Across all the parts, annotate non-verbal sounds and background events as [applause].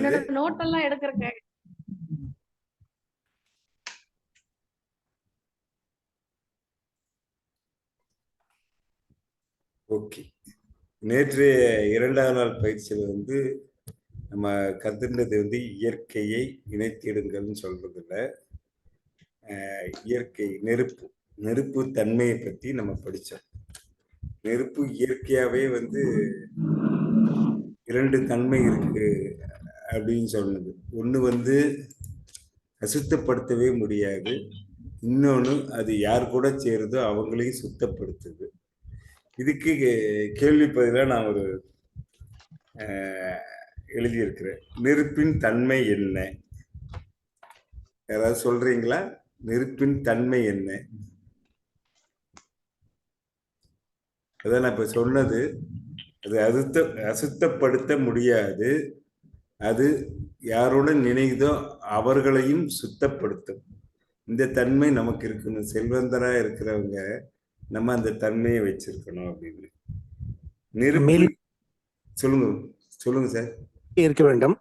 என்னோட நோட் எல்லாம் எடுக்கிறக்க. ஓகே. நேற்று இரண்டாவது நாள் பயிற்சியில் வந்து நம்ம கத்துனது வந்து இயற்கையை இணைத்திடுங்கள்னு சொல்றதுல இயற்கை நெருப்பு நெருப்பு தன்மையை பத்தி நம்ம படிச்சோம். நெருப்பு இயற்கையாவே வந்து இரண்டு தன்மை இருக்கு. அப்படின்னு சொன்னது ஒன்று வந்து அசுத்தப்படுத்தவே முடியாது. இன்னொன்று அது யார் கூட சேருதோ அவங்களையும் சுத்தப்படுத்துது. இதுக்கு கேள்விப்பதிலாக நான் ஒரு எழுதியிருக்கிறேன். நெருப்பின் தன்மை என்ன? யாராவது சொல்றீங்களா? நெருப்பின் தன்மை என்ன? அதான் நான் இப்ப சொன்னது. அது அசுத்த அசுத்தப்படுத்த முடியாது. அது யாருடன் நினைதோ அவர்களையும் சுத்தப்படுத்தும். இந்த தன்மை நமக்கு இருக்கணும். செல்வந்தரா இருக்கிறவங்க நம்ம அந்த தன்மையை வச்சிருக்கணும் அப்படின்னு. நெருப்பு மேல் சொல்லுங்க சொல்லுங்க சார். இருக்க வேண்டும்.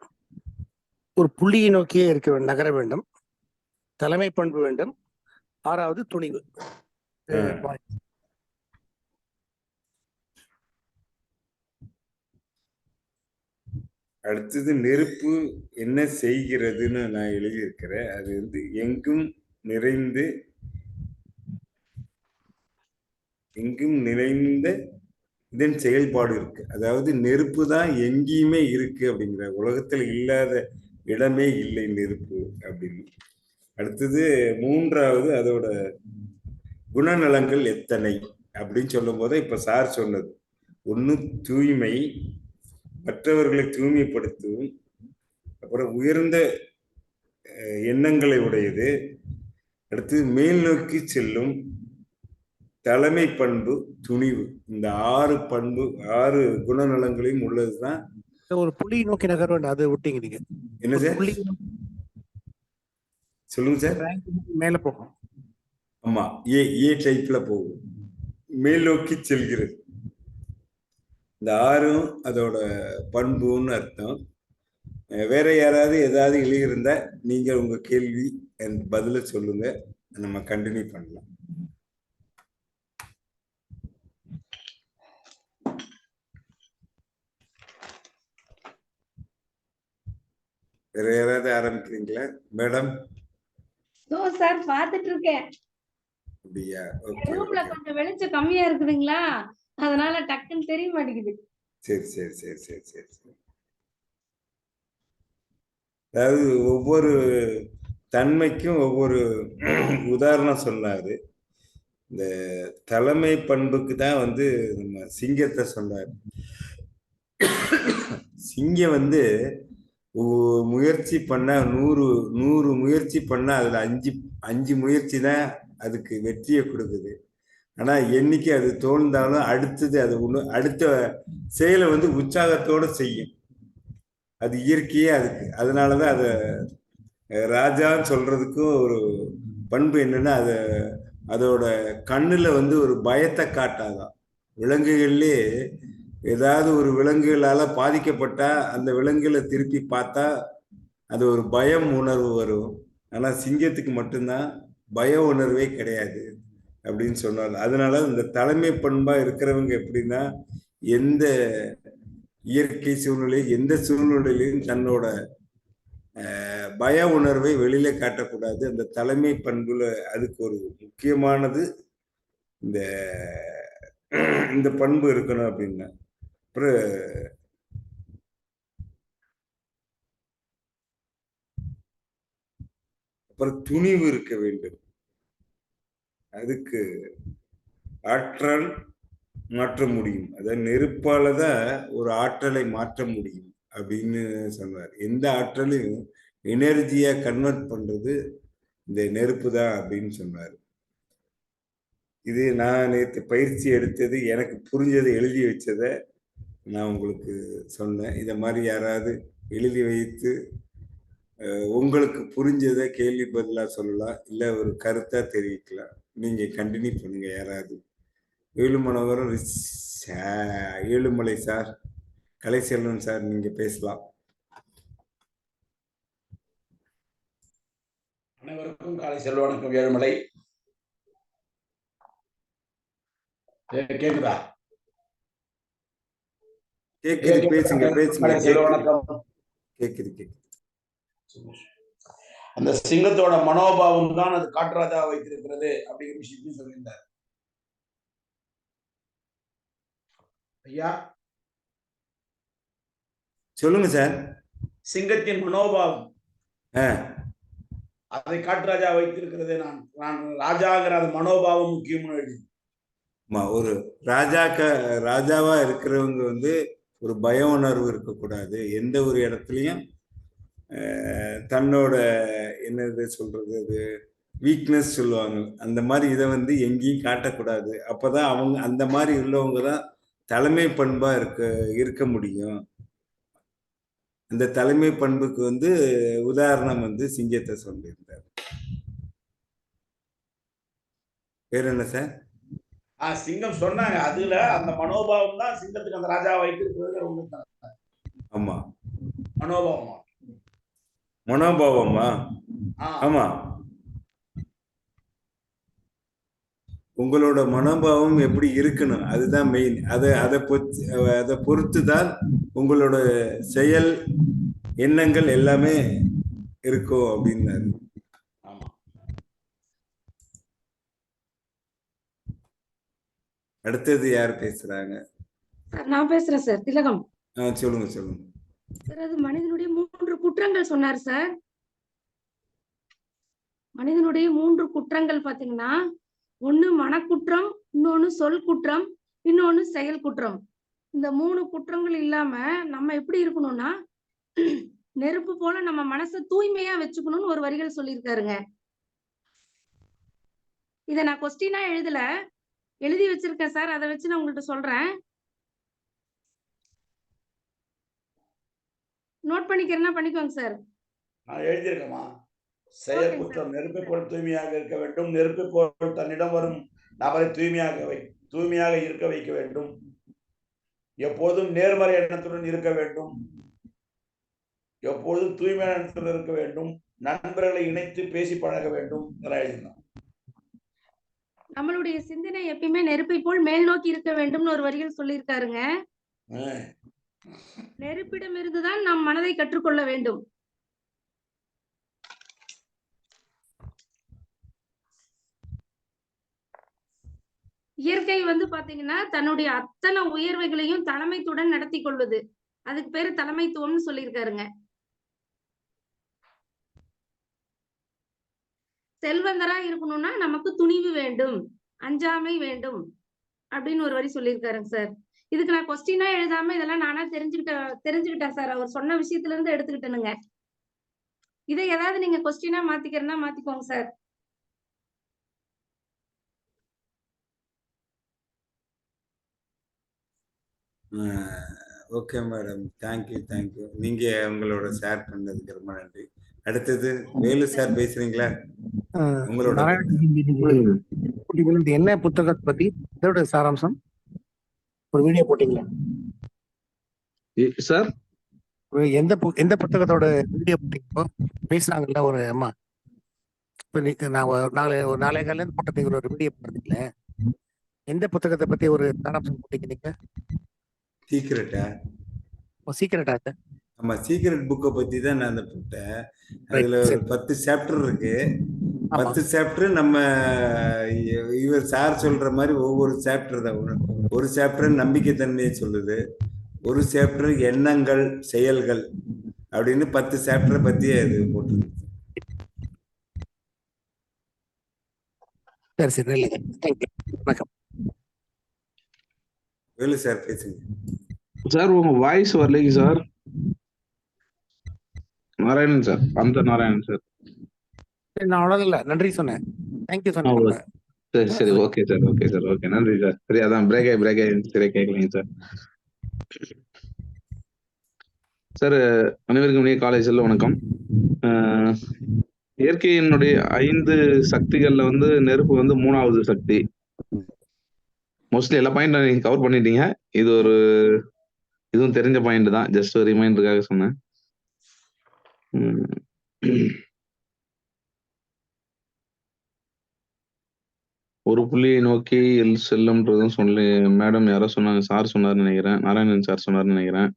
ஒரு புள்ளியை நோக்கியே இருக்க வேண்டும் நகர வேண்டும். தலைமை பண்பு வேண்டும். ஆறாவது துணிவு. அடுத்தது நெருப்பு என்ன செய்கிறதுன்னு நான் எழுதியிருக்கிறேன். அது வந்து எங்கும் நிறைந்து எங்கும் நிறைந்த இதன் செயல்பாடு இருக்கு. அதாவது நெருப்பு தான் எங்கேயுமே இருக்கு அப்படிங்கிற உலகத்தில் இல்லாத இடமே இல்லை நெருப்பு அப்படின்னு. அடுத்தது மூன்றாவது அதோட குணநலங்கள் எத்தனை அப்படின்னு சொல்லும் போது இப்ப சார் சொன்னது ஒன்று தூய்மை மற்றவர்களை தூய்மைப்படுத்தவும் அப்புறம் உயர்ந்த எண்ணங்களை உடையது. அடுத்து மேல் நோக்கி செல்லும் தலைமை பண்பு துணிவு. இந்த ஆறு பண்பு ஆறு குணநலங்களையும் உள்ளதுதான். ஒரு புள்ளியை நோக்கி நகர வேண்டும் அதை விட்டீங்க நீங்க. என்ன சார்? புள்ளி சொல்லுங்க சார். மேல போகும். ஆமா ஏ ஏ டைப்ல போகும். மேல் நோக்கி செல்கிறது. இந்த ஆறும் அதோட பண்புன்னு அர்த்தம். வேற யாராவது ஏதாவது எழுதியிருந்தா நீங்க உங்க கேள்வி என் பதில சொல்லுங்க. நம்ம கண்டினியூ பண்ணலாம். வேற யாராவது ஆரம்பிக்கிறீங்களா? மேடம்? ஓ சார் பாத்துட்டு இருக்கேன். அப்படியா? ஓகே ரூம்ல கொஞ்சம் வெளிச்சம் கம்மியா இருக்குதுங்களா? அதனால டக்குன்னு தெரிய மாட்டேங்குது. சரி சரி சரி சரி சரி சரி. அதாவது ஒவ்வொரு தன்மைக்கும் ஒவ்வொரு உதாரணம் சொன்னாரு. இந்த தலைமை பண்புக்கு தான் வந்து நம்ம சிங்கத்தை சொன்னார் சிங்கம் வந்து முயற்சி பண்ணா நூறு நூறு முயற்சி பண்ணா அதுல அஞ்சு அஞ்சு முயற்சி தான் அதுக்கு வெற்றியை கொடுக்குது. ஆனா என்னைக்கு அது தோழ்ந்தாலும் அடுத்தது அது ஒண்ணு அடுத்த செயலை வந்து உற்சாகத்தோட செய்யும். அது இயற்கையே அதுக்கு. அதனாலதான் அத அதை ராஜான்னு சொல்றதுக்கும் ஒரு பண்பு என்னன்னா அத அதோட கண்ணுல வந்து ஒரு பயத்தை காட்டாதான். விலங்குகள்லயே ஏதாவது ஒரு விலங்குகளால பாதிக்கப்பட்டா அந்த விலங்குகளை திருப்பி பார்த்தா அது ஒரு பயம் உணர்வு வரும். ஆனா சிங்கத்துக்கு மட்டும்தான் பய உணர்வே கிடையாது. அப்படின்னு சொன்னாங்க. அதனால இந்த தலைமை பண்பா இருக்கிறவங்க எப்படின்னா எந்த இயற்கை சூழ்நிலை எந்த சூழ்நிலையிலும் தன்னோட பய உணர்வை வெளியில காட்டக்கூடாது. அந்த தலைமை பண்புல அதுக்கு ஒரு முக்கியமானது இந்த இந்த பண்பு இருக்கணும் அப்படின்னா. அப்புறம் அப்புறம் துணிவு இருக்க வேண்டும். அதுக்கு ஆற்றல் மாற்ற முடியும். அதாவது நெருப்பால தான் ஒரு ஆற்றலை மாற்ற முடியும் அப்படின்னு சொன்னார். எந்த ஆற்றலையும் எனர்ஜியா கன்வெர்ட் பண்றது இந்த நெருப்பு தான் அப்படின்னு சொன்னார். இது நான் நேற்று பயிற்சி எடுத்தது எனக்கு புரிஞ்சதை எழுதி வச்சதை நான் உங்களுக்கு சொன்னேன். இதை மாதிரி யாராவது எழுதி வைத்து உங்களுக்கு புரிஞ்சதை கேள்வி பதிலாக சொல்லலாம் இல்லை ஒரு கருத்தாக தெரிவிக்கலாம். நீங்க கண்டினியூ பண்ணுங்க யாராவது. ஏழுமலைவரம் ஏழுமலை சார் கலைசெல்வன் சார் நீங்க பேசலாம். அனைவருக்கும் காலை செல்வனுக்கும் ஏழுமலை. கேக்குதா? கேக்குது பேசுங்க பேசுங்க கேக்குது. கேக்குது அந்த சிங்கத்தோட மனோபாவம் தான் அது காட்டுராஜா வைத்திருக்கிறது அப்படிங்கிற விஷயத்தையும் சொல்லியிருந்தார். ஐயா? சொல்லுங்க சார். சிங்கத்தின் மனோபாவம். அதை காட்டுராஜா வைத்திருக்கிறது நான் நான் ராஜாங்கிற அந்த மனோபாவம் முக்கியம்னு எழுதி ஒரு ராஜாக்க ராஜாவா இருக்கிறவங்க வந்து ஒரு பய உணர்வு இருக்கக்கூடாது. எந்த ஒரு இடத்துலையும் தன்னோட என்னது சொல்றது அது வீக்னஸ் சொல்லுவாங்க. அந்த மாதிரி இதை வந்து எங்கேயும் காட்டக்கூடாது. அப்பதான் அவங்க அந்த மாதிரி உள்ளவங்க தான் தலைமை பண்பா இருக்க இருக்க முடியும். அந்த தலைமை பண்புக்கு வந்து உதாரணம் வந்து சிங்கத்தை சொல்லியிருந்தார். வேற என்ன சார் ஆ சிங்கம் சொன்னாங்க. அதுல அந்த மனோபாவம் தான் சிங்கத்துக்கு அந்த ராஜா வைத்திருக்கிறது. ஆமா. மனோபாவம். மனோபாவமா ஆமா. உங்களோட மனோபாவம் எப்படி இருக்கணும்? அதுதான் மெயின் அதை அதை பொறுத்து அதை பொறுத்து தான் உங்களோட செயல் எண்ணங்கள் எல்லாமே இருக்கும் அப்படின்னாரு. ஆமா. அடுத்தது யார் பேசுறாங்க? நான் பேசுறேன் சார். திலகம். சொல்லுங்க சொல்லுங்க. சார் அது மனிதனுடைய குற்றங்கள் சொன்னார் சார் மனிதனுடைய மூன்று குற்றங்கள் பாத்தீங்கன்னா ஒண்ணு மனக்குற்றம் இன்னொன்னு சொல் குற்றம் இன்னொன்னு செயல் குற்றம் இந்த மூணு குற்றங்கள் இல்லாம நம்ம எப்படி இருக்கணும்னா நெருப்பு போல நம்ம மனசை தூய்மையா வச்சுக்கணும்னு ஒரு வரிகள் சொல்லியிருக்காருங்க. இத நான் கொஸ்டினா எழுதல. எழுதி வச்சிருக்கேன் சார் அதை வச்சு நான் உங்கள்கிட்ட சொல்றேன். நோட் பண்ணிக்கிறேன்னா பண்ணிக்கோங்க சார் நான் எழுதியிருக்கேமா செயல் Okay, குற்றம் நெருப்பை போல் தூய்மையாக இருக்க வேண்டும். நெருப்பை போல் தன்னிடம் வரும் நபரை தூய்மையாக வை தூய்மையாக இருக்க வைக்க வேண்டும். எப்போதும் நேர்மறை எண்ணத்துடன் இருக்க வேண்டும். எப்போதும் தூய்மையான எண்ணத்துடன் இருக்க வேண்டும். நண்பர்களை இணைத்து பேசி பழக வேண்டும். இதெல்லாம் எழுதினோம் நம்மளுடைய சிந்தனை எப்பயுமே நெருப்பை போல் மேல் நோக்கி இருக்க வேண்டும்னு ஒரு வரிகள் சொல்லியிருக்காருங்க. நெருப்பிடம் இருந்துதான் நாம் மனதை கற்றுக்கொள்ள வேண்டும். இயற்கை வந்து பாத்தீங்கன்னா தன்னுடைய அத்தனை உயர்வுகளையும் தலைமைத்துடன் நடத்தி கொள்வது அதுக்கு பேரு தலைமைத்துவம்னு சொல்லியிருக்காருங்க. செல்வந்தரா இருக்கணும்னா நமக்கு துணிவு வேண்டும் அஞ்சாமை வேண்டும் அப்படின்னு ஒரு வரி சொல்லியிருக்காருங்க சார். இதுக்கு நான் கொஸ்டினா எழுதாம இதெல்லாம் நானா தெரிஞ்சுக்கிட்ட தெரிஞ்சுக்கிட்டேன் சார் அவர் சொன்ன விஷயத்துல இருந்து எடுத்துக்கிட்டேனுங்க. இதை ஏதாவது நீங்க கொஸ்டினா மாத்திக்கிறேன்னா மாத்திக்கோங்க sir okay madam thank you thank you நீங்க உங்களோட ஷேர் பண்ணதுக்கு ரொம்ப நன்றி. அடுத்தது வேலு சார் பேசுறீங்களா? உங்களோட என்ன புத்தகத்தை பத்தி? இதோட சாராம்சம்? ஒரு வீடியோ போட்டீங்களா? சார் எந்த எந்த புத்தகத்தோட வீடியோ போட்டீங்களோ? பேசுனாங்கல்ல ஒரு அம்மா. இப்ப நீ நான் ஒரு நாளை ஒரு நாளை காலையில இருந்து போட்டதுக்கு ஒரு வீடியோ போட்டீங்களே எந்த புத்தகத்தை பத்தி ஒரு சாராம்சம் போட்டீங்க நீங்க? சீக்கிரட்டா சீக்கிரட்டா சார் ஆமா சீக்ரெட் புக்கை பத்தி தான் நான் அந்த போட்டேன். அதுல ஒரு. பத்து சாப்டர் இருக்கு. பத்து சாப்டர் நம்ம இவர் சார் சொல்ற மாதிரி ஒவ்வொரு சாப்டர் தான். ஒரு- சாப்டர் நம்பிக்கை தன்மையை சொல்லுது. ஒரு சாப்டர் எண்ணங்கள் செயல்கள் அப்படின்னு பத்து சாப்டரை பத்தி அது போட்டிருக்கு. சரி சரி தேங்க்யூ வணக்கம். வேலு சார் பேசுங்க. சார் உங்க வாய்ஸ் வரலைங்க சார் நாராயணன் சார் அந்த நாராயணன் சரி நான் அவ்வளோதான் இல்லை நன்றி சொன்னேன். தேங்க்யூ சொன்னேன். அவ்வளவு. சரி சரி. Okay sir okay sir okay நன்றி சார் சரி அதான் பிரேக் ஆகி பிரேக் ஆகி சரியா கேட்கலைங்க சார் சார் அனைவருக்கும் இனிய காலை செல்ல வணக்கம். இயற்கையினுடைய ஐந்து சக்திகள்ல வந்து நெருப்பு வந்து மூணாவது சக்தி. மோஸ்ட்லி எல்லா பாயிண்ட் நீங்க கவர் பண்ணிட்டீங்க. இது ஒரு இதுவும் தெரிஞ்ச பாயிண்ட் தான். ஜஸ்ட் ஒரு ரிமைண்டருக்காக சொன்னேன். ஒரு புள்ளியை நோக்கி எல் செல்லும்ன்றதும் சொல்லி. மேடம் யாரோ சொன்னாங்க சார் சொன்னாருன்னு நினைக்கிறேன். நாராயணன் சார் சொன்னாருன்னு நினைக்கிறேன்.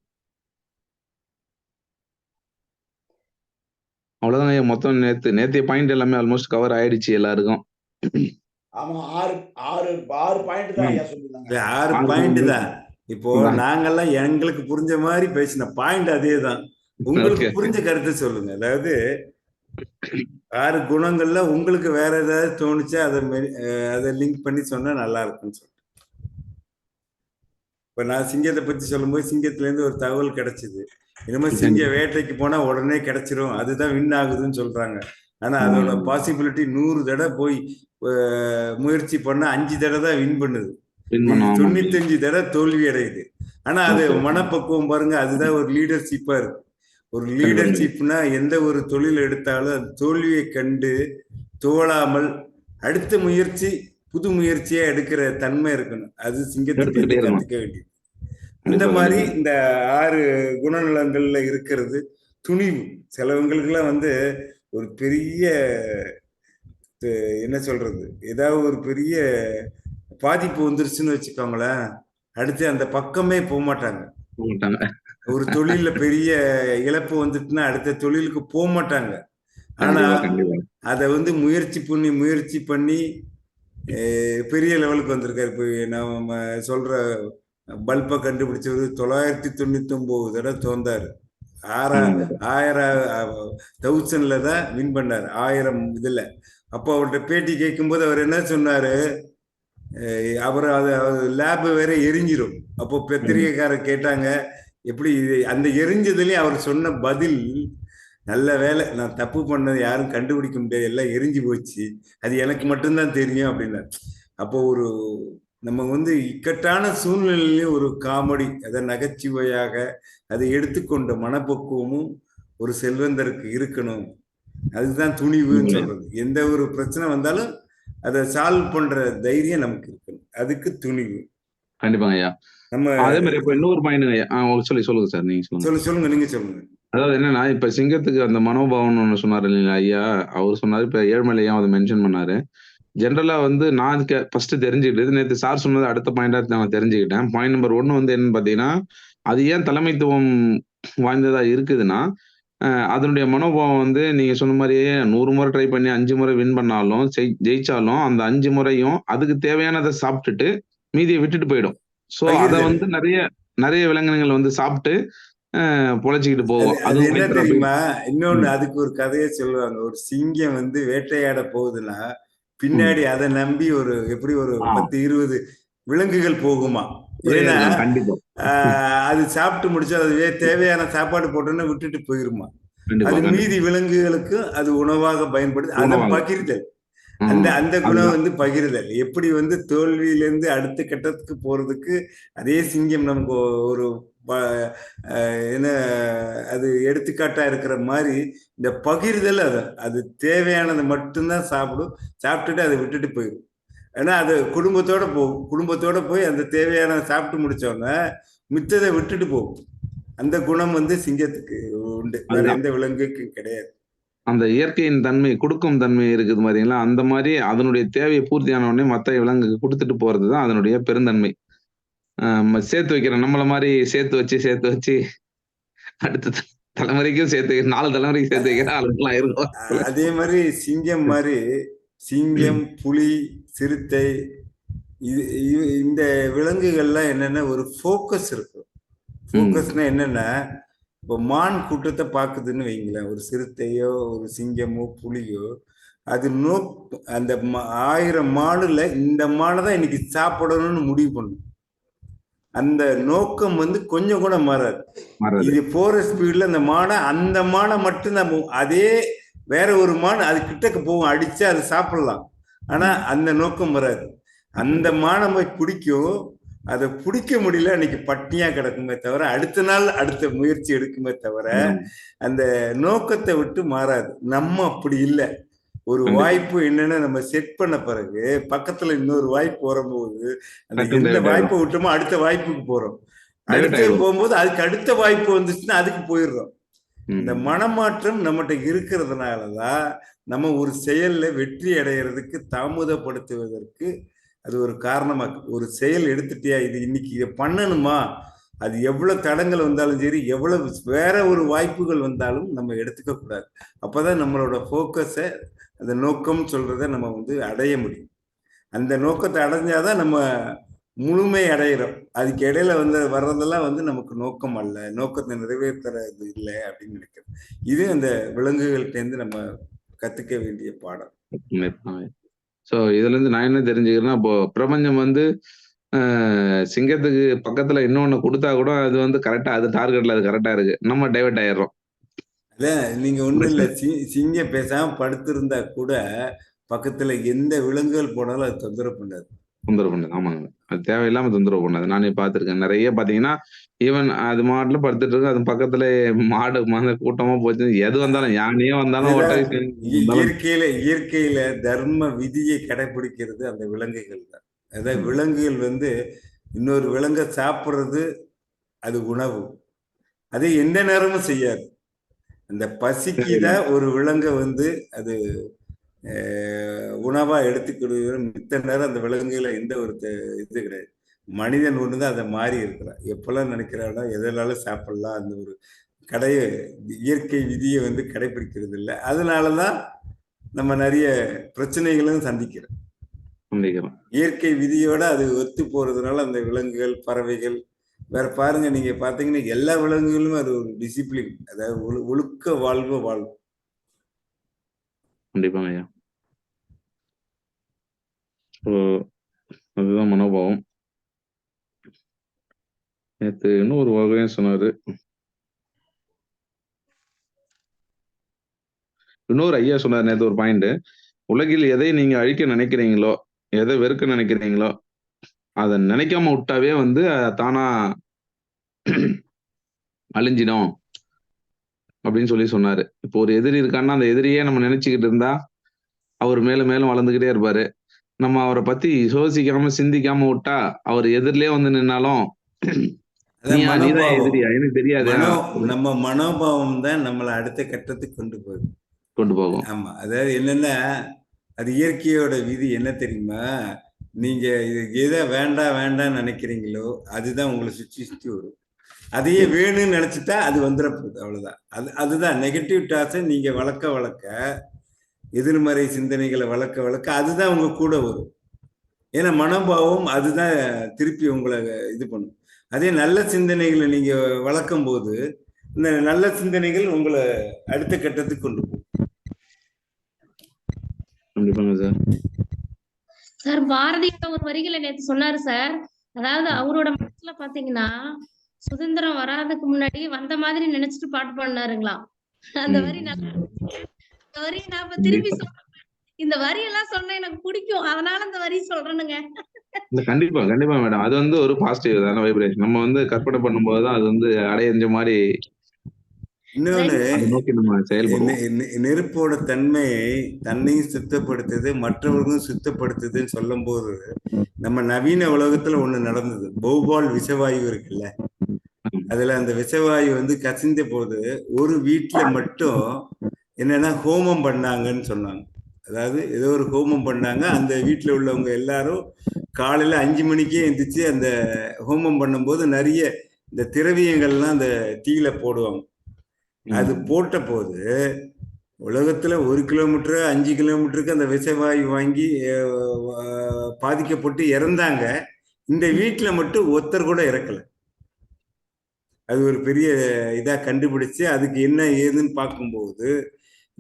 அவ்வளவுதான் ஐயா. மொத்தம் நேத்து நேத்திய பாயிண்ட் எல்லாமே ஆல்மோஸ்ட் கவர் ஆயிடுச்சு எல்லாருக்கும். ஆமா ஆறு ஆறு ஆறு பாயிண்ட் தான் ஐயா சொல்லியிருந்தாங்க இல்ல ஆறு பாயிண்ட் point. தான். இப்போ. நாங்கெல்லாம் எங்களுக்கு புரிஞ்ச மாதிரி பேசின பாயிண்ட் அதே தான் உங்களுக்கு. புரிஞ்ச கருத்து சொல்லுங்க. அதாவது ஆறு குணங்கள்ல உங்களுக்கு வேற ஏதாவது தோணுச்சா அதை அதை லிங்க் பண்ணி சொன்னா நல்லா இருக்கும்னு சொல்லிட்டு. இப்ப நான் சிங்கத்தை பத்தி சொல்லும்போது சிங்கத்துல இருந்து ஒரு தகவல் கிடைச்சது. இனிமே சிங்க வேட்டைக்கு போனா உடனே கிடைச்சிரும். அதுதான் வின் ஆகுதுன்னு சொல்றாங்க. ஆனா அதோட. பாசிபிலிட்டி நூறு தடவை போய் முயற்சி பண்ணா அஞ்சு தடவை தான் வின் பண்ணுது. தொண்ணூத்தஞ்சு தடவை தோல்வி அடையுது ஆனா அது. மனப்பக்குவம் பாருங்க அதுதான் ஒரு லீடர்ஷிப்பா இருக்கு. ஒரு லீடர்ஷிப்னா எந்த ஒரு தொழில் எடுத்தாலும் அது தோல்வியை கண்டு தோழாமல் அடுத்த முயற்சி புது முயற்சியா எடுக்கிற தன்மை இருக்கணும். அது சிங்கத்துக்கு. கத்துக்க வேண்டியது. இந்த மாதிரி இந்த ஆறு குணநலங்கள்ல இருக்கிறது துணிவு. சிலவங்களுக்கெல்லாம் வந்து ஒரு பெரிய என்ன சொல்றது? ஏதாவது ஒரு பெரிய பாதிப்பு வந்துருச்சுன்னு வச்சுக்கோங்களேன் அடுத்து அந்த பக்கமே போக மாட்டாங்க மாட்டாங்க ஒரு தொழில்ல பெரிய இழப்பு வந்துட்டுன்னா அடுத்த தொழிலுக்கு போக மாட்டாங்க. ஆனா அதை வந்து முயற்சி பண்ணி முயற்சி பண்ணி பெரிய லெவலுக்கு வந்திருக்காரு. இப்போ நம்ம சொல்ற பல்பை கண்டுபிடிச்சவர் தொள்ளாயிரத்தி தொண்ணூத்தி ஒன்பது தடவை தோந்தாரு. ஆறாம் ஆயிரம் தௌசண்ட்ல தான் வின் பண்ணாரு. ஆயிரம் இதுல. அப்போ அவர்கிட்ட பேட்டி கேட்கும்போது அவர் என்ன சொன்னாரு? அவர் அது லேப் வேற எரிஞ்சிரும். அப்போ பத்திரிகைக்காரர் கேட்டாங்க எப்படி இது அந்த எரிஞ்சதுலயும் அவர் சொன்ன பதில் நல்ல வேலை நான் தப்பு பண்ணது யாரும் கண்டுபிடிக்க முடியாது எல்லாம் எரிஞ்சு போச்சு அது எனக்கு மட்டும்தான் தெரியும் அப்படின்னாரு. அப்போ ஒரு நம்ம வந்து இக்கட்டான சூழ்நிலையிலையும் ஒரு காமெடி அதை நகைச்சுவையாக அதை எடுத்துக்கொண்ட மனப்பக்குவமும் ஒரு செல்வந்தருக்கு இருக்கணும். அதுதான் துணிவுன்னு சொல்றது. எந்த ஒரு பிரச்சனை வந்தாலும் அதை சால்வ் பண்ற தைரியம் நமக்கு இருக்கணும். அதுக்கு துணிவு. கண்டிப்பாங்க ஐயா நம்ம அதே மாதிரி இப்ப இன்னொரு பாயிண்ட் ஐயா ஆ, சொல்லி சொல்லுங்க சார் நீங்க சொல்லுங்க. சொல்ல சொல்லுங்க நீங்க சொல்லுங்க. அதாவது என்னன்னா இப்ப சிங்கத்துக்கு அந்த மனோபாவம்னு ஒண்ணு சொன்னாரு இல்லைங்களா ஐயா? அவர் சொன்னாரு இப்ப ஏழ்மலையும் அதை மென்ஷன் பண்ணாரு? ஜென்ரலா வந்து நான் ஃபர்ஸ்ட் தெரிஞ்சுக்கிட்டது நேற்று சார் சொன்னது அடுத்த பாயிண்டா நான் தெரிஞ்சுக்கிட்டேன். பாயிண்ட் நம்பர் ஒன்னு வந்து என்னன்னு பாத்தீங்கன்னா அது ஏன் தலைமைத்துவம் வாய்ந்ததா இருக்குதுன்னா அதனுடைய மனோபாவம் வந்து நீங்க சொன்ன மாதிரியே நூறு முறை ட்ரை பண்ணி அஞ்சு முறை வின் பண்ணாலும் ஜெய்- ஜெயிச்சாலும் அந்த அஞ்சு முறையும் அதுக்கு தேவையானதை சாப்பிட்டுட்டு மீதியை விட்டுட்டு போயிடும். சோ அதை. வந்து நிறைய நிறைய விலங்கினங்கள் வந்து சாப்பிட்டு பொழைச்சிக்கிட்டு போகும் அது என்ன தெரியுமா? இன்னொன்னு அதுக்கு ஒரு கதையை சொல்லுவாங்க. ஒரு சிங்கம் வந்து வேட்டையாட போகுதுன்னா பின்னாடி அதை நம்பி ஒரு எப்படி ஒரு. பத்து இருபது விலங்குகள் போகுமா? ஏன்னா அது சாப்பிட்டு முடிச்சு அது வே- தேவையான சாப்பாடு போட்டோன்னு விட்டுட்டு போயிருமா? அது. மீதி விலங்குகளுக்கு அது உணவாக பயன்படுது. அதை. பகிர்தல். அந்த அந்த குணம். வந்து பகிர்தல். எப்படி வந்து தோல்வியிலேருந்து அடுத்த கட்டத்துக்கு போறதுக்கு அதே சிங்கம் நமக்கு ஒரு என்ன அது எடுத்துக்காட்டா இருக்கிற மாதிரி இந்த பகிர்தல் அது. அது தேவையானது மட்டும்தான் சாப்பிடும். சாப்பிட்டுட்டு அதை விட்டுட்டு போயிடும் ஏன்னா அது குடும்பத்தோட போகும். குடும்பத்தோட போய் அந்த தேவையான சாப்பிட்டு முடிச்சோடனே மித்ததை விட்டுட்டு போகும். அந்த குணம் வந்து சிங்கத்துக்கு உண்டு. வேற. எந்த விலங்குக்கும் கிடையாது. அந்த இயற்கையின் தன்மை கொடுக்கும் தன்மை இருக்குது பாத்தீங்களா? அந்த மாதிரி அதனுடைய தேவையை பூர்த்தியான உடனே மற்ற விலங்குக்கு கொடுத்துட்டு போறது தான் அதனுடைய பெருந்தன்மை. நம்ம சேர்த்து வைக்கிற நம்மள மாதிரி சேர்த்து வச்சு சேர்த்து வச்சு அடுத்த த- தலைமுறைக்கும் சேர்த்து நாலு தலைமுறைக்கு சேர்த்து வைக்கிற ஆளுங்கெல்லாம் இருக்கும். அதே மாதிரி சிங்கம் மாதிரி சிங்கம் புலி சிறுத்தை இது இ- இந்த விலங்குகள்லாம் என்னன்னா ஒரு ஃபோக்கஸ் இருக்கும் ஃபோக்கஸ்னா என்னன்னா? இப்போ மான் கூட்டத்தை பார்க்குதுன்னு வைங்களேன். ஒரு சிறுத்தையோ ஒரு சிங்கமோ புலியோ அது நோ அந்த ஆயிரம் மாடுல இந்த மாடை தான் இன்னைக்கு சாப்பிடணும்னு முடிவு பண்ணும். அந்த நோக்கம் வந்து கொஞ்சம் கூட மாறாது. இது போற ஸ்பீட்ல அந்த மாடை அந்த மாடை மட்டும் தான் போகும் அதே வேற ஒரு மாடு அது கிட்டக்கு போகும் அடிச்சு அது சாப்பிடலாம். ஆனா அந்த நோக்கம் வராது. அந்த மானை போய் பிடிக்கும் அதை பிடிக்க முடியல அன்னைக்கு பட்னியா கிடக்குமே தவிர அடுத்த நாள் அடுத்த முயற்சி எடுக்குமே தவிர அந்த நோக்கத்தை விட்டு மாறாது நம்ம அப்படி இல்லை ஒரு. வாய்ப்பு என்னன்னு நம்ம செட் பண்ண பிறகு பக்கத்துல இன்னொரு வாய்ப்பு வரும்போது அந்த எந்த வாய்ப்பை விட்டோமோ அடுத்த வாய்ப்புக்கு போறோம் அடுத்து. போகும்போது அதுக்கு அடுத்த வாய்ப்பு வந்துச்சுன்னா அதுக்கு போயிடுறோம். இந்த மனமாற்றம் நம்மகிட்ட இருக்கிறதுனால தான் நம்ம ஒரு செயல்ல வெற்றி அடைகிறதுக்கு தாமதப்படுத்துவதற்கு அது ஒரு காரணமா ஒரு செயல் எடுத்துட்டியா இது இன்னைக்கு? இதை பண்ணணுமா? அது எவ்வளவு தடங்கள் வந்தாலும் சரி எவ்வளவு வேற ஒரு வாய்ப்புகள் வந்தாலும் நம்ம எடுத்துக்க கூடாது. அப்பதான் நம்மளோட ஃபோக்கஸை அந்த நோக்கம் சொல்றத நம்ம வந்து அடைய முடியும். அந்த நோக்கத்தை அடைஞ்சாதான் நம்ம முழுமை அடைகிறோம் அதுக்கு இடையில வந்து வர்றதெல்லாம் வந்து நமக்கு நோக்கம் அல்ல. நோக்கத்தை நிறைவேற்றுறது இல்லை அப்படின்னு நினைக்கிறோம் இது அந்த விலங்குகள்கிட்டேருந்து நம்ம கத்துக்க வேண்டிய பாடம். ஸோ இதுல இருந்து நான் என்ன தெரிஞ்சுக்கிறேன்னா இப்போ பிரபஞ்சம் வந்து சிங்கத்துக்கு பக்கத்துல இன்னொன்னு கொடுத்தா கூட அது வந்து கரெக்டா அது டார்கெட்ல அது கரெக்டா இருக்கு. நம்ம டைவர்ட் ஆயிடுறோம். இல்லை நீங்க ஒண்ணும் இல்ல. சி- சிங்கம் பேசாம படுத்திருந்தா கூட பக்கத்துல எந்த விலங்குகள் போனாலும் அது தொந்தரவு பண்ணாது. தொந்தரவு பண்ணுது. ஆமாங்க. அது தேவையில்லாம தொந்தரவு பண்ணாது. நானே பார்த்திருக்கேன். நிறைய பாத்தீங்கன்னா ஈவன் அது மாட்டுல படுத்துட்டு இருக்கு. அது பக்கத்துல மாடு மாடு கூட்டமா போச்சு. எது வந்தாலும் யானையே வந்தாலும் இயற்கையில இயற்கையில தர்ம விதியை கடைபிடிக்கிறது அந்த விலங்குகள் தான். அதாவது. விலங்குகள் வந்து இன்னொரு விலங்கை சாப்பிடுறது அது உணவு. அதை எந்த நேரமும் செய்யாது. அந்த பசிக்கு தான் ஒரு விலங்கை வந்து அது அஹ், உணவா எடுத்துக்கிடுகிற மித்த நேரம் அந்த விலங்குகளை எந்த ஒரு இது கிடையாது. மனிதன் ஒன்று தான் அதை மாறி இருக்கிறான். எப்பெல்லாம் நினைக்கிறானோ எதனாலும் சாப்பிடலாம் அந்த ஒரு கடைய இயற்கை விதியை வந்து கடைபிடிக்கிறது இல்லை. அதனால தான் நம்ம நிறைய பிரச்சனைகளும் சந்திக்கிறோம். இயற்கை விதியோட அது ஒத்து போறதுனால அந்த விலங்குகள் பறவைகள் வேற பாருங்க நீங்க பாத்தீங்கன்னா எல்லா விலங்குகளும் அது ஒரு டிசிப்ளின் அதாவது ஒழு- ஒழுக்க வாழ்வு வாழ்வு கண்டிப்பாங்க ஸோ அதுதான் மனோபாவம். நேற்று இன்னும் ஒரு வகையும் சொன்னாரு. இன்னொரு ஐயா சொன்னார் நேற்று ஒரு பாயிண்ட் உலகில் எதை நீங்க அழிக்க நினைக்கிறீங்களோ எதை வெறுக்க நினைக்கிறீங்களோ அதை நினைக்காம விட்டாவே வந்து தானா அழிஞ்சிடும் அப்படின்னு சொல்லி சொன்னாரு. இப்போ ஒரு எதிரி இருக்கான்னா அந்த எதிரியே நம்ம நினைச்சுக்கிட்டு இருந்தா அவர் மேலும் மேலும் வளர்ந்துகிட்டே இருப்பாரு. நம்ம அவரை பத்தி யோசிக்காம சிந்திக்காம விட்டா அவர் எதிரிலே வந்து நின்னாலும் எனக்கு தெரியாது. நம்ம மனோபாவம் தான் நம்மளை அடுத்த கட்டத்துக்கு கொண்டு போகுது. கொண்டு போகும். ஆமா. அதாவது என்னன்னா அது இயற்கையோட விதி என்ன தெரியுமா? நீங்க இது எதை வேண்டாம் வேண்டாம்னு நினைக்கிறீங்களோ அதுதான் உங்களை சுற்றி சுற்றி வரும். அதையே வேணும்னு நினைச்சிட்டா அது வந்துட போகுது. அவ்வளவுதான். அது அதுதான். நெகட்டிவ் டாஸை நீங்க வளர்க்க வளர்க்க எதிர்மறை சிந்தனைகளை வளர்க்க வளர்க்க அதுதான் உங்க கூட வரும். ஏன்னா மனோபாவம் அதுதான் திருப்பி உங்களை இது பண்ணும். அதே நல்ல சிந்தனைகளை நீங்க வளர்க்கும் போது இந்த நல்ல சிந்தனைகள் உங்களை அடுத்த கட்டத்துக்கு கொண்டு போகும். கண்டிப்பாங்க சார். சார் பாரதியோட ஒரு வரிகளை நேத்து சொன்னாரு சார். அதாவது அவரோட மனசுல பாத்தீங்கன்னா சுதந்திரம் வராதுக்கு முன்னாடி வந்த மாதிரி நினைச்சிட்டு பாட்டு பாடினாருங்களாம். அந்த ம். வரி நல்லா வரி நான் இப்ப திருப்பி சொல்றேன். இந்த வரி எல்லாம் சொன்னா எனக்கு பிடிக்கும். அதனால இந்த வரி சொல்றேனுங்க. கண்டிப்பா கண்டிப்பா மேடம் அது வந்து ஒரு பாசிட்டிவ் தான வைப்ரேஷன் நம்ம வந்து கற்பனை பண்ணும்போது தான் அது வந்து அடையஞ்ச மாதிரி இன்னொன்னு அதை நோக்கி நம்ம செயல்படுவோம். நெ- நெ- நெருப்போட தன்மையை தன்னையும் சுத்தப்படுத்துது மற்றவர்களும் சுத்தப்படுத்துதுன்னு சொல்லும் போது நம்ம நவீன உலகத்துல ஒண்ணு நடந்தது. பௌபால் விஷவாயு இருக்குல்ல. அதுல அந்த விஷவாயு வந்து கசிந்த போது ஒரு வீட்டுல மட்டும் என்னன்னா ஹோமம் பண்ணாங்கன்னு சொன்னாங்க. அதாவது ஏதோ ஒரு ஹோமம் பண்ணாங்க. அந்த வீட்டுல உள்ளவங்க எல்லாரும் காலையில அஞ்சு மணிக்கே எந்திரிச்சு அந்த ஹோமம் பண்ணும்போது நிறைய இந்த திரவியங்கள்லாம் அந்த தீயில போடுவாங்க. அது போட்ட போது உலகத்துல ஒரு கிலோமீட்டர் அஞ்சு கிலோமீட்டருக்கு அந்த விஷவாயு வாங்கி பாதிக்கப்பட்டு இறந்தாங்க. இந்த வீட்டுல மட்டும் ஒருத்தர் கூட இறக்கல. அது ஒரு பெரிய இதா கண்டுபிடிச்சு அதுக்கு என்ன ஏதுன்னு பார்க்கும்போது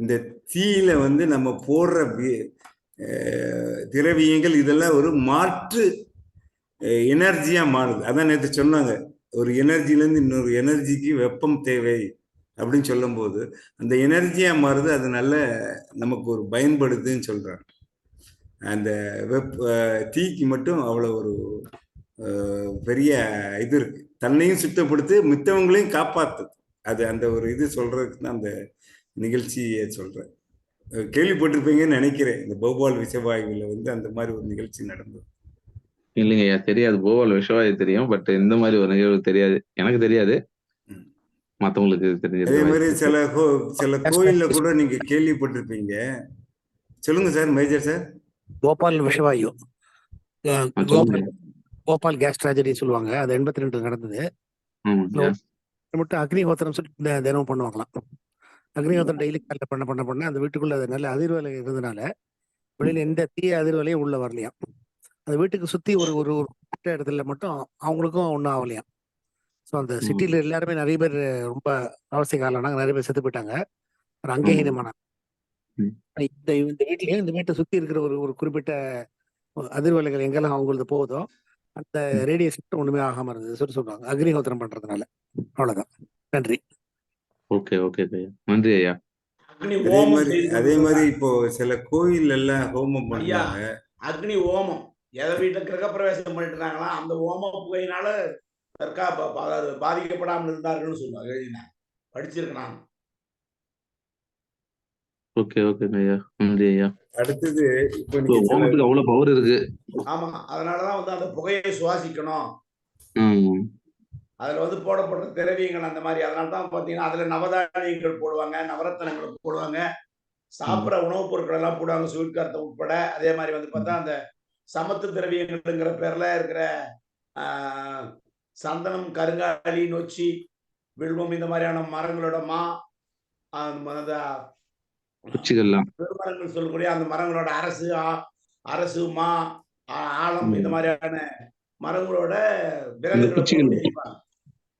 இந்த தீயில வந்து நம்ம போடுற திரவியங்கள் இதெல்லாம் ஒரு மாற்று எனர்ஜியா மாறுது. அதான் நேற்று சொன்னாங்க. ஒரு எனர்ஜிலேருந்து இன்னொரு எனர்ஜிக்கு வெப்பம் தேவை அப்படின்னு சொல்லும்போது அந்த எனர்ஜியா மாறுது அது நல்ல நமக்கு ஒரு பயன்படுதுன்னு சொல்றாங்க. அந்த வெப்ப தீக்கு மட்டும் அவ்வளோ ஒரு பெரிய இது இருக்கு. தன்னையும் சுத்தப்படுத்து மித்தவங்களையும் காப்பாற்று அது அந்த ஒரு இது சொல்றதுக்கு தான் அந்த நிகழ்ச்சியை சொல்றேன். கேள்விப்பட்டிருப்பீங்கன்னு நினைக்கிறேன். இந்த போபால் விஷவாயுவில் வந்து அந்த மாதிரி ஒரு நிகழ்ச்சி நடந்தது. இல்லைங்க ஐயா தெரியாது. போவால் விஷவாயு தெரியும். பட் இந்த மாதிரி ஒரு நிகழ்வு தெரியாது. எனக்கு தெரியாது. ம். மத்தவங்களுக்கு அதே மாதிரி சில. கோ- சில கோயில்ல கூட நீங்க கேள்விப்பட்டிருப்பீங்க. சொல்லுங்க சார் மேஜர் சார். கோபால் விஷவாயு. கோபால் கோபால் கேஸ் ட்ராஜடி சொல்லுவாங்க. அது எண்பத்தி ரெண்டு நடந்தது. மட்டும் அக்னிஹோத்திரம் சொல்லி தினமும் பண்ணுவாங்களாம். அக்னிஹோத்திரம் டெய்லி காலைல பண்ண பண்ண பண்ண அந்த வீட்டுக்குள்ள அது நல்ல அதிர்வலை இருந்ததுனால வெளியில எந்த தீய அதிர்வலையும் உள்ள வரலையாம். அந்த வீட்டுக்கு சுத்தி ஒரு ஒரு ஒரு குறிப்பிட்ட இடத்துல மட்டும் அவங்களுக்கும் ஒன்றும் ஆகலையாம் ஸோ அந்த ம். சிட்டில எல்லாருமே நிறைய பேர் ரொம்ப அவசிய காலம்னாங்க நிறைய பேர் செத்து போயிட்டாங்க. ஒரு அங்கஹீனமான ம். இந்த இந்த வீட்லயும் இந்த வீட்டை சுத்தி இருக்கிற ஒரு ஒரு குறிப்பிட்ட அதிர்வலைகள் எங்கெல்லாம் அவங்களுக்கு போகுதோ அந்த ரேடியேஷன் ஒண்ணுமே ஆகாம இருந்தது. சொல்லி சொல்றாங்க. அக்னிஹோத்திரம் பண்றதுனால. அவ்வளவுதான். நன்றி. ஓகே ஓகே ஐயா நன்றி ஐயா. அக்னி அதே ஓமம் மாதிரி செய்து அதே மாதிரி. இப்போ சில கோயில் எல்லாம் ஹோமம் ஐயா பண்றாங்க அக்னி ஓமம் எதை வீட்டுல கிரகப்பிரவேசம் பண்ணிட்டு இருந்தாங்களா அந்த ஓம புகையினால தற்கா ப- ப- அதாவது பாதிக்கப்படாமல் இருந்தார்கள்னு சொல்லுவாங்க. எழுதினேன் படிச்சிருக்கேன் நான். ஓகே ஓகே ஐயா. நன்றி ஐயா. அடுத்தது இப்போ இப்போ நீங்க சில ஓமத்துக்கு அவ்வளவு பவர் இருக்கு. ஆமா. அதனாலதான் வந்து அந்த புகையை சுவாசிக்கணும். ம். அதுல வந்து போடப்படுற திரவியங்கள் அந்த மாதிரி. அதனால தான் பாத்தீங்கன்னா அதுல நவதானியங்கள் போடுவாங்க நவரத்தனங்கள் போடுவாங்க. சாப்பிட்ற உணவுப் பொருட்கள் எல்லாம் போடுவாங்க ஸ்வீட் கார்த்தை உட்பட. அதே மாதிரி வந்து பார்த்தா அந்த சமத்து திரவியங்கள்ங்கிற பேர்ல இருக்கிற ஆஹ், சந்தனம் கருங்காலி நொச்சி வில்வம் இந்த மாதிரியான மரங்களோட மா அந்த பெருமரங்கள் சொல்லக்கூடிய அந்த மரங்களோட அரசு அரசு மா ஆ- ஆலம் இந்த. மாதிரியான மரங்களோட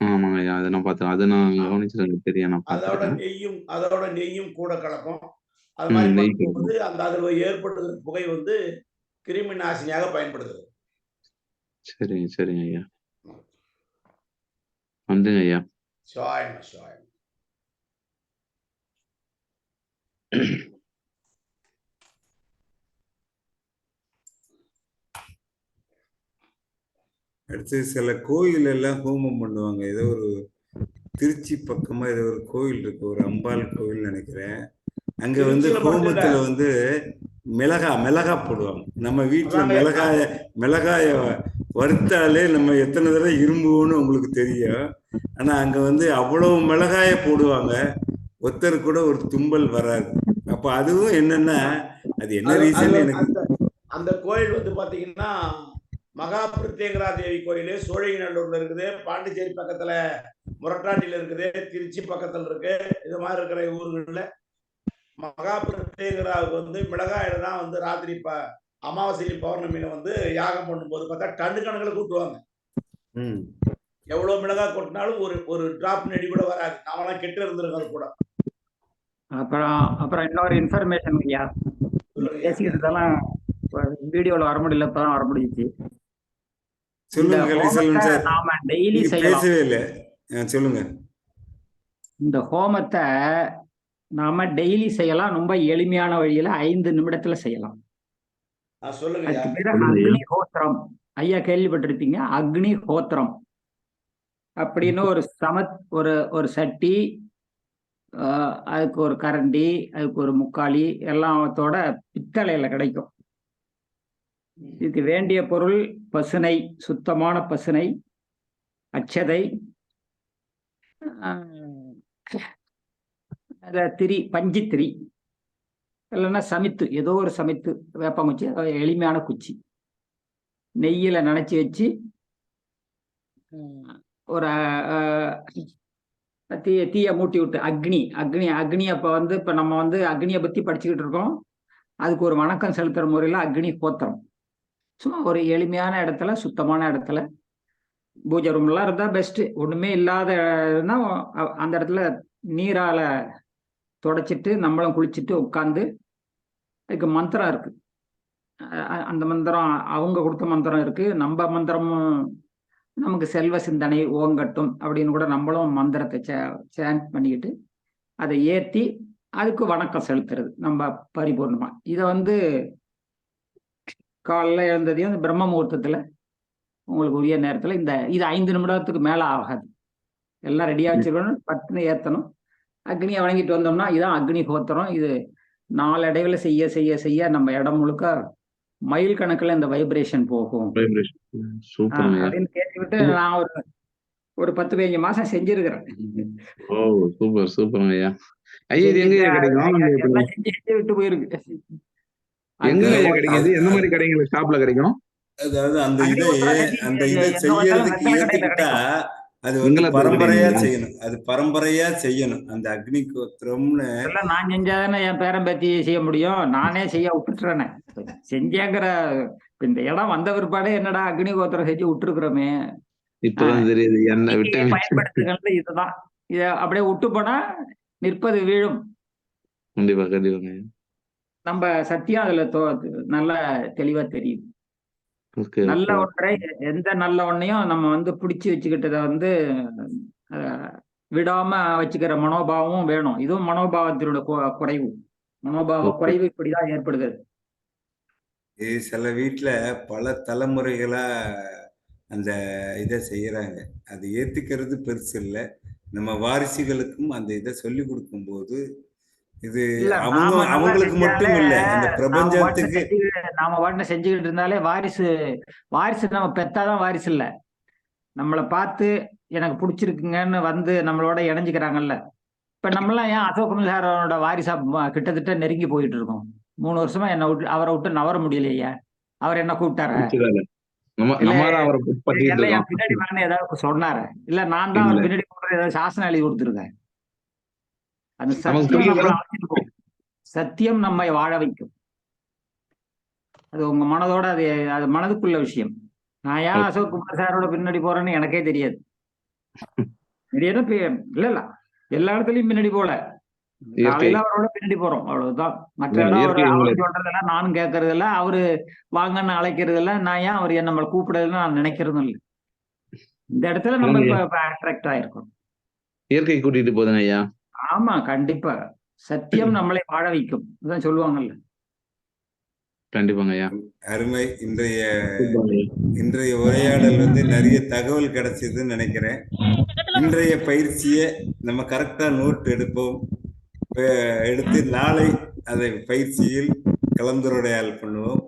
ஆமாங்க ஐயா அதை நான் பார்த்தேன். அதை நான் கவனிச்சிருக்கேன் தெரியும் நான் அதோட நெய்யும் அதோட நெய்யும் கூட கலக்கும். அது மாதிரி நெய் பண்ணும்போது அந்த அதில் ஏற்படுகிற புகை வந்து கிருமி நாசினியாக பயன்படுகிறது சரிங்க சரிங்க ஐயா. நன்றிங்க ஐயா. சிவாயம் சிவாயம் அடுத்து சில கோயில் எல்லாம் ஹோமம் பண்ணுவாங்க. ஏதோ ஒரு திருச்சி பக்கமா ஏதோ ஒரு கோயில் இருக்கு. ஒரு அம்பாள் கோயில் நினைக்கிறேன். அங்க வந்து. ஹோமத்துல வந்து மிளகா மிளகா போடுவாங்க. நம்ம வீட்டுல. மிளகாய மிளகாய வறுத்தாலே நம்ம எத்தனை தடவை இரும்புவோன்னு உங்களுக்கு தெரியும். ஆனா அங்க வந்து அவ்வளவு மிளகாய போடுவாங்க. ஒருத்தர் கூட ஒரு தும்பல் வராது. அப்ப அதுவும் என்னன்னா அது என்ன ரீசன் எனக்கு அந்த அந்த கோயில் வந்து பாத்தீங்கன்னா மகா பிரத்யங்கரா தேவி கோயில் சோழிங்கநல்லூர்ல இருக்குது பாண்டிச்சேரி பக்கத்துல முரட்டாண்டில இருக்குது திருச்சி பக்கத்துல இருக்கு இது மாதிரி இருக்கிற ஊர்கள்ல. மகா பிரத்யங்கராவுக்கு வந்து மிளகாயில தான் வந்து ராத்திரி ப அமாவாசை பௌர்ணமியில வந்து யாகம் பண்ணும்போது பார்த்தா டன்னு கணக்கில் கூட்டுவாங்க. ம். எவ்வளவு மிளகாய் கொட்டினாலும் ஒரு ஒரு டிராப் நெடி கூட வராது. நாமெல்லாம் கெட்டு இருந்திருக்கோம் கூட. அப்புறம் அப்புறம் இன்னொரு இன்ஃபர்மேஷன் ஐயா. சொல்லுங்க பேசிக்கிறதெல்லாம் வீடியோல வர முடியல இப்பதான் வர முடிஞ்சுச்சு. சொல்லுங்க நாம டெய்லி பேசவே இல்லை. சொல்லுங்க. இந்த ஹோமத்தை நாம டெய்லி செய்யலாம். ரொம்ப எளிமையான வழியில ஐந்து நிமிடத்துல செய்யலாம். அதுக்கு ஐயா. அக்னி ஹோத்திரம். ஐயா கேள்விப்பட்டிருப்பீங்க? அக்னி ஹோத்திரம். அப்படின்னு ஒரு சம ஒரு ஒரு சட்டி ஆஹ், அதுக்கு ஒரு கரண்டி அதுக்கு ஒரு முக்காளி எல்லாத்தோட பித்தளையில கிடைக்கும். இதுக்கு வேண்டிய பொருள் பசுனை சுத்தமான பசுனை அச்சதை திரி பஞ்சு திரி பஞ்சித்திரி இல்லைன்னா சமித்து ஏதோ ஒரு சமித்து வேப்பங்குச்சி அதாவது எளிமையான குச்சி. நெய்யில் நனைச்சி வச்சு ஒரு தீய தீயை மூட்டி விட்டு அக்னி அக்னி அக்னி அப்போ வந்து இப்போ நம்ம வந்து அக்னியை பற்றி படிச்சுக்கிட்டு இருக்கோம். அதுக்கு ஒரு வணக்கம் செலுத்துகிற முறையில் அக்னி கோத்திரம். சும்மா ஒரு எளிமையான இடத்துல சுத்தமான இடத்துல. பூஜை ரூம்லாம் இருந்தா பெஸ்ட் ஒண்ணுமே இல்லாதன்னா அந்த இடத்துல நீரால தொடச்சிட்டு நம்மளும் குளிச்சுட்டு உட்காந்து அதுக்கு மந்திரம் இருக்கு. அந்த மந்திரம் அவங்க கொடுத்த மந்திரம் இருக்கு. நம்ம மந்திரமும் நமக்கு செல்வ சிந்தனை ஓங்கட்டும் அப்படின்னு கூட நம்மளும் மந்திரத்தை சேண்ட் பண்ணிக்கிட்டு அதை ஏற்றி அதுக்கு வணக்கம் செலுத்துறது நம்ம பரிபூர்ணமா. இதை வந்து காலைல எழுந்ததையும் இந்த பிரம்ம முகூர்த்தத்துல உங்களுக்கு உரிய நேரத்துல இந்த இது ஐந்து நிமிடத்துக்கு மேல ஆகாது. எல்லாம் ரெடியா வச்சிருக்கணும் பட்டுன்னு ஏத்தணும். அக்னியை வணங்கிட்டு வந்தோம்னா இதான் அக்னி ஹோத்திரம் இது நாளடைவுல செய்ய செய்ய செய்ய நம்ம இடம் முழுக்க மைல் கணக்குல இந்த வைப்ரேஷன் போகும். அப்படின்னு கேட்டுவிட்டு நான் ஒரு ஒரு பத்து பதினஞ்சு மாசம் செஞ்சிருக்கிறேன். ஓ சூப்பர் ஐயா. ஐயா இது எங்க கிடைக்கும்? விட்டு போயிருக்கு. எங்க இது எந்த மாதிரி கடைகள் ஷாப்ல கிடைக்கும் அதாவது அந்த இதை அந்த இதை செய்யறதுக்கு ஏத்துக்கிட்டா அது வந்து பரம்பரையா? செய்யணும். அது பரம்பரையா செய்யணும். அந்த அக்னி கோத்திரம்னு நான் செஞ்சாதானே என் பேரன் பேத்தி செய்ய முடியும். நானே செய்ய விட்டுட்டுறேனே செஞ்சேங்கிற இந்த இடம் வந்த பிற்பாடு என்னடா அக்னி கோத்திரம் செஞ்சு விட்டுருக்குறோமே. இப்பதான் தெரியுது. என்ன விட்டேன் பயன்படுத்துகிறது இதுதான். இத அப்படியே விட்டு போனா நிற்பது வீழும். கண்டிப்பா கண்டிப்பாங்க. நம்ம சத்தியம் அதுல தோ நல்ல தெளிவா தெரியும் ஓகே நல்ல ஒன்றை எந்த நல்ல ஒன்னையும் நம்ம வந்து பிடிச்சி வச்சுக்கிட்டத வந்து விடாம வச்சுக்கிற மனோபாவமும் வேணும். இதுவும் மனோபாவத்தினோட குறைவு. மனோபாவ. குறைவு இப்படிதான் ஏற்படுகிறது. இது சில வீட்ல பல தலைமுறைகளா அந்த இதை செய்யறாங்க. அது ஏத்துக்கிறது பெருசு இல்லை. நம்ம வாரிசுகளுக்கும் அந்த இதை சொல்லி கொடுக்கும்போது இது இல்ல அவங்க அவங்களுக்கு மட்டும் இல்லை பாட்டுல பிரபஞ்சத்துக்கு நாம பாட்டுல செஞ்சுக்கிட்டு இருந்தாலே வாரிசு வாரிசு நம்ம பெத்தாதான் வாரிசு இல்ல. நம்மளை பார்த்து எனக்கு பிடிச்சிருக்குங்கன்னு வந்து நம்மளோட இணைஞ்சுக்கிறாங்கல்ல. இப்ப நம்மளாம் ஏன் அசோக் சாரோட வாரிசா கிட்டத்தட்ட நெருங்கி போயிட்டு இருக்கோம் மூணு வருஷமா என்ன விட்டு அவரை விட்டு நவர முடியலையே. அவர் என்ன கூப்பிட்டாரா? பின்னாடி ஏதாவது சொன்னாரு. இல்ல நான் தான் அவர். பின்னாடி ஏதாவது சாசனம் எழுதி கொடுத்துருக்கேன். நமக்கு சத்தியம். நம்மளை சத்தியம் நம்மை வாழ வைக்கும். அது உங்க மனதோட அது அது மனதுக்குள்ள விஷயம். நான் ஏன். அசோக் குமார் சாரோட பின்னாடி போறேன்னு எனக்கே தெரியாது. இல்ல இல்ல. எல்லா இடத்துலயும் பின்னாடி போல. காலையில அவரோட பின்னாடி போறோம். அவ்வளவுதான். மற்ற அவர் சொல்றதெல்லாம் நானும் கேட்கறது இல்ல அவரு வாங்கன்னு அழைக்கிறது இல்ல நான் ஏன் அவர் நம்மளை கூப்பிடுறதுன்னு நான் நினைக்கிறதும் இல்லை. இந்த இடத்துல நம்ம. இப்ப அட்ராக்ட் ஆயிருக்கோம். இயற்கை கூட்டிட்டு போதுங்க ஐயா. ஆமா கண்டிப்பா. சத்தியம் [clears throat] நம்மளை வாழ வைக்கும். அதான் சொல்லுவாங்கல்ல. கண்டிப்பாங்க ஐயா அருமை. இன்றைய. இன்றைய உரையாடல் வந்து நிறைய தகவல் கிடைச்சதுன்னு நினைக்கிறேன். இன்றைய பயிற்சியை நம்ம கரெக்டா நோட் எடுப்போம். எடுத்து நாளை அதை பயிற்சியில் கலந்துரையாடல் பண்ணுவோம்.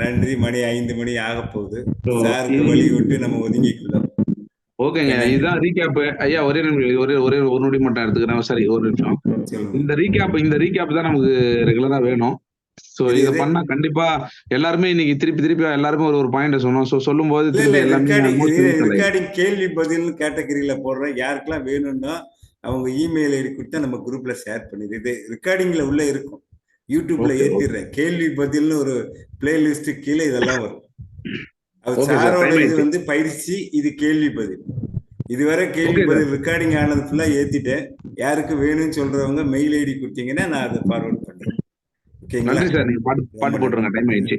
நன்றி. மணி ஐந்து மணி ஆக போகுது சாருக்கு வழி விட்டு நம்ம ஒதுங்கிக்கலாம் ஓகேங்க இதுதான் ரீகேப் ஐயா ஒரே ஒரே ஒரே ஒரு நொடி மட்டும் எடுத்துக்கிறேன். சரி ஒரு நிமிஷம். இந்த ரீகேப் இந்த ரீகேப் தான் நமக்கு ரெகுலரா வேணும். சோ இது- பண்ணா கண்டிப்பா எல்லாருமே இன்னைக்கு திருப்பி திருப்பி எல்லாருமே ஒரு ஒரு பாயிண்ட் சொன்னோம். சோ சொல்லும் போது ரெக்கார்டிங் கேள்வி பதில் கேட்டகரியில போடுறேன். யாருக்கெல்லாம் வேணும்னா அவங்க இமெயில் ஐடி கொடுத்தா நம்ம குரூப்ல ஷேர் பண்ணிடு. இது ரெக்கார்டிங்ல உள்ள இருக்கும். யூடியூப்ல. ஏத்திடுறேன். கேள்வி பதில்னு ஒரு பிளேலிஸ்ட் கீழே இதெல்லாம் வரும். அது. சாரோட இது. வந்து பயிற்சி இது கேள்வி பதில். இதுவரை கேள்வி. பதில் ரெக்கார்டிங் ஆனது ஃபுல்லா ஏத்திட்டேன். யாருக்கு வேணும்னு சொல்றவங்க மெயில் ஐடி கொடுத்தீங்கன்னா நான் அதை ஃபார்வர்ட் பண்றேன். ஓகேங்களா நன்றி சார் நீங்க பாட்டு பாட்டு போட்டுருங்க. டைம் ஆயிடுச்சு.